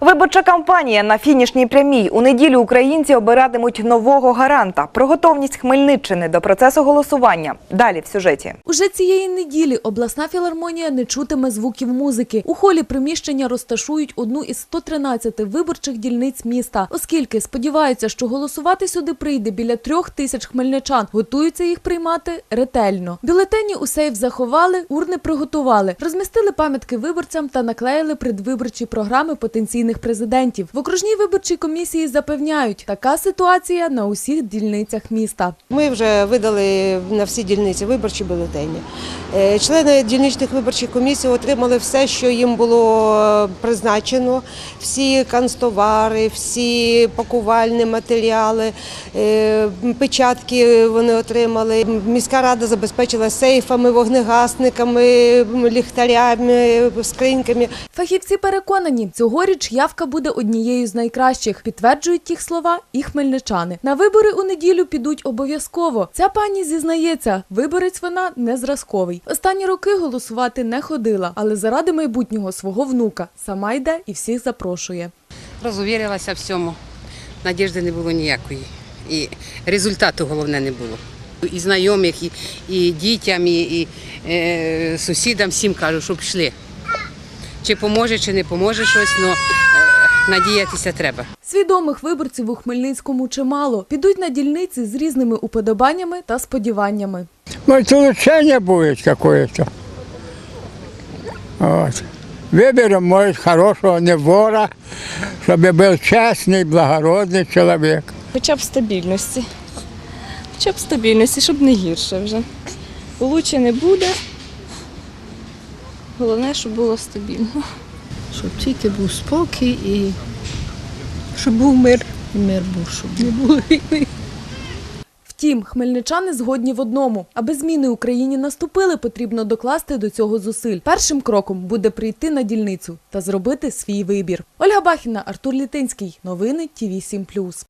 Виборча кампанія на фінішній прямій. У неділю українці обиратимуть нового гаранта. Про готовність Хмельниччини до процесу голосування. Далі в сюжеті. Уже цієї неділі обласна філармонія не чутиме звуків музики. У холі приміщення розташують одну із 113 виборчих дільниць міста, оскільки сподіваються, що голосувати сюди прийде біля трьох тисяч хмельничан. Готуються їх приймати ретельно. Бюлетені у сейф заховали, урни приготували, розмістили пам'ятки виборцям та наклеїли предвиборчі програми потенційних президентів. В окружній виборчій комісії запевняють, така ситуація на усіх дільницях міста. Ми вже видали на всі дільниці виборчі бюлетені. Е, Члени дільничних виборчих комісій отримали все, що їм було призначено, всі канцтовари, всі пакувальні матеріали, е, печатки вони отримали. Міська рада забезпечила сейфами, вогнегасниками, ліхтарями, скриньками. Фахівці переконані, цьогоріч явка буде однією з найкращих. Підтверджують їх слова і хмельничани. На вибори у неділю підуть обов'язково. Ця пані зізнається, виборець вона не зразковий. Останні роки голосувати не ходила, але заради майбутнього свого внука сама йде і всіх запрошує. Розувірилася всьому. Надіжди не було ніякої. І результату головне не було. І знайомих, і, і дітям, і, і е, сусідам всім кажу, щоб йшли. Чи поможе, чи не поможе щось, але надіятися треба. Свідомих виборців у Хмельницькому чимало. Підуть на дільниці з різними уподобаннями та сподіваннями. Может, улучшение будет какое-то. Вот. Выберем, может, хорошего не вора, чтобы был честный, благородный человек. Хоча б стабільності. Хоча б стабільності, щоб не гірше вже. Лучше не буде. Головне, щоб було стабільно. щоб тільки був спокій і щоб був мир. І мир був, щоб не було війни. Втім, хмельничани згодні в одному. Аби зміни Україні наступили, потрібно докласти до цього зусиль. Першим кроком буде прийти на дільницю та зробити свій вибір. Ольга Бахіна, Артур Літинський. Новини ТІВІ 7+.